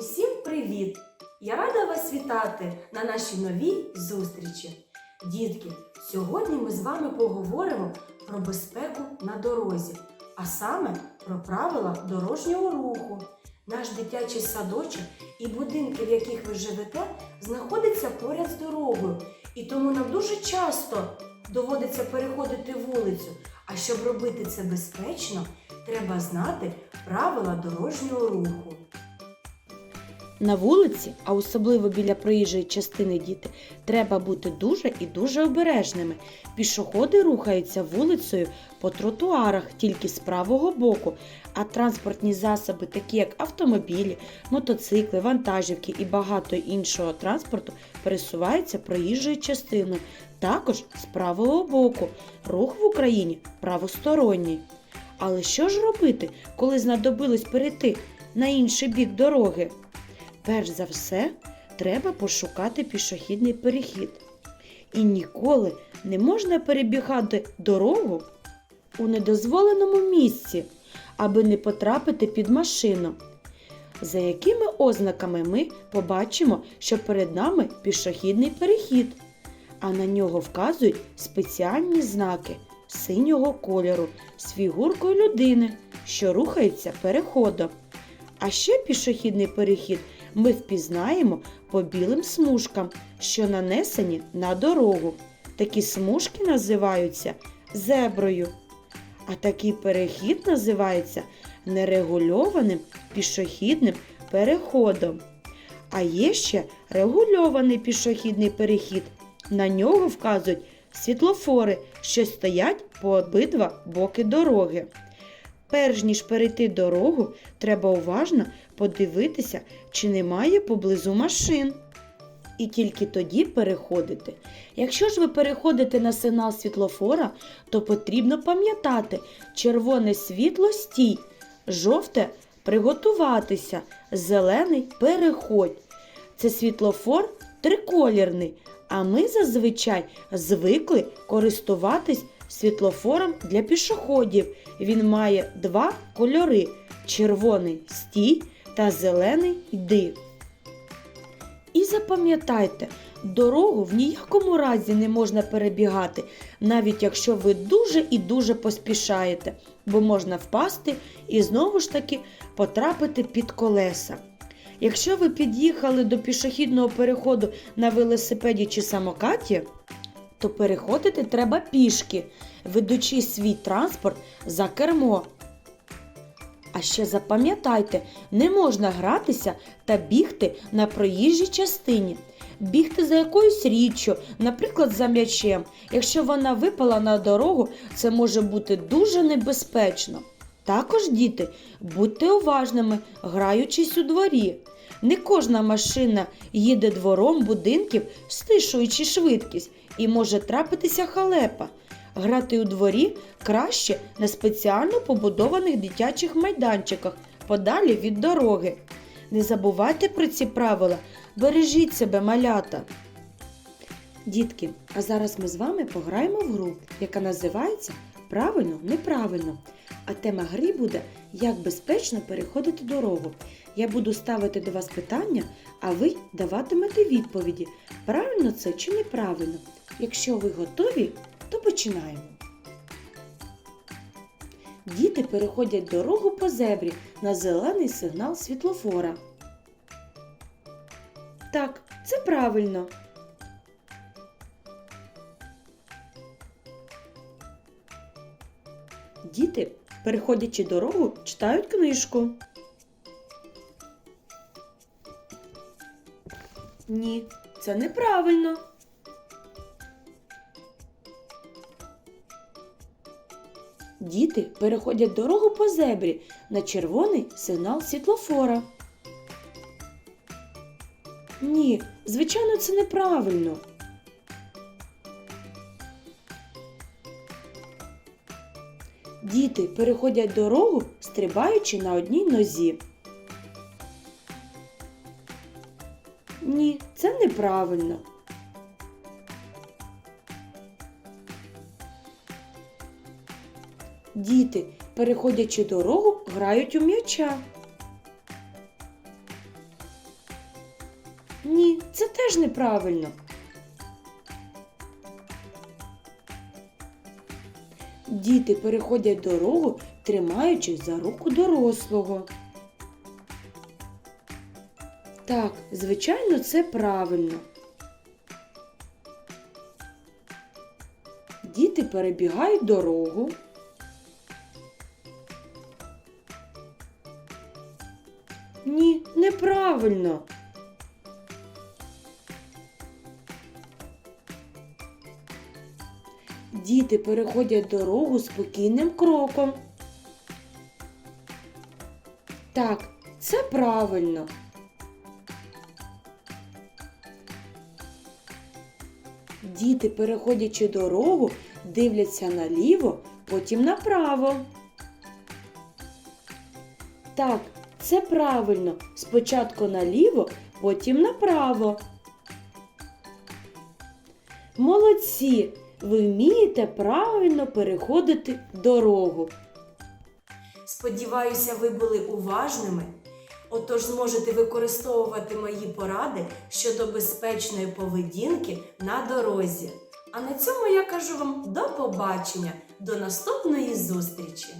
Усім привіт! Я рада вас вітати на нашій новій зустрічі. Дітки, сьогодні ми з вами поговоримо про безпеку на дорозі, а саме про правила дорожнього руху. Наш дитячий садочок і будинки, в яких ви живете, знаходяться поряд з дорогою, і тому нам дуже часто доводиться переходити вулицю. А щоб робити це безпечно, треба знати правила дорожнього руху. На вулиці, а особливо біля проїжджої частини діти, треба бути дуже і дуже обережними. Пішоходи рухаються вулицею по тротуарах тільки з правого боку, а транспортні засоби, такі як автомобілі, мотоцикли, вантажівки і багато іншого транспорту, пересуваються проїжджою частиною. Також з правого боку. Рух в Україні правосторонній. Але що ж робити, коли знадобилось перейти на інший бік дороги? Перш за все, треба пошукати пішохідний перехід. І ніколи не можна перебігати дорогу у недозволеному місці, аби не потрапити під машину. За якими ознаками ми побачимо, що перед нами пішохідний перехід, а на нього вказують спеціальні знаки синього кольору з фігуркою людини, що рухається переходом. А ще пішохідний перехід ми впізнаємо по білим смужкам, що нанесені на дорогу. Такі смужки називаються зеброю. А такий перехід називається нерегульованим пішохідним переходом. А є ще регульований пішохідний перехід. На нього вказують світлофори, що стоять по обидва боки дороги. Перш ніж перейти дорогу, треба уважно подивитися, чи немає поблизу машин. І тільки тоді переходити. Якщо ж ви переходите на сигнал світлофора, то потрібно пам'ятати червоне світло стій, жовте приготуватися, зелений переходь. Це світлофор триколірний, а ми зазвичай звикли користуватись світлофором для пішоходів. Він має два кольори червоний стій та зелений йди. І запам'ятайте, дорогу в ніякому разі не можна перебігати, навіть якщо ви дуже і дуже поспішаєте, бо можна впасти і знову ж таки потрапити під колеса. Якщо ви під'їхали до пішохідного переходу на велосипеді чи самокаті, то переходити треба пішки, ведучи свій транспорт за кермо. А ще запам'ятайте, не можна гратися та бігти на проїжджій частині. Бігти за якоюсь річчю, наприклад, за м'ячем. Якщо вона випала на дорогу, це може бути дуже небезпечно. Також, діти, будьте уважними, граючись у дворі. Не кожна машина їде двором будинків, стишуючи швидкість, і може трапитися халепа. Грати у дворі краще на спеціально побудованих дитячих майданчиках, подалі від дороги. Не забувайте про ці правила, бережіть себе, малята. Дітки, а зараз ми з вами пограємо в гру, яка називається Правильно, неправильно. А тема гри буде Як безпечно переходити дорогу. Я буду ставити до вас питання, а ви даватимете відповіді, правильно це чи неправильно. Якщо ви готові, то починаємо. Діти переходять дорогу по зебрі на зелений сигнал світлофора. Так, це правильно. Діти, переходячи дорогу, читають книжку. Ні, це неправильно. Діти переходять дорогу по зебрі на червоний сигнал світлофора. Ні, звичайно, це неправильно. Діти переходять дорогу, стрибаючи на одній нозі. Ні, це неправильно. Діти, переходячи дорогу, грають у м'яча. Ні, це теж неправильно. Діти переходять дорогу, тримаючись за руку дорослого. Так, звичайно, це правильно. Діти перебігають дорогу. Ні, неправильно. Діти переходять дорогу спокійним кроком. Так, це правильно. Діти, переходячи дорогу, дивляться наліво, потім направо. Так, це правильно. Спочатку наліво, потім направо. Молодці! Ви вмієте правильно переходити дорогу. Сподіваюся, ви були уважними. Отож зможете використовувати мої поради щодо безпечної поведінки на дорозі. А на цьому я кажу вам до побачення, до наступної зустрічі!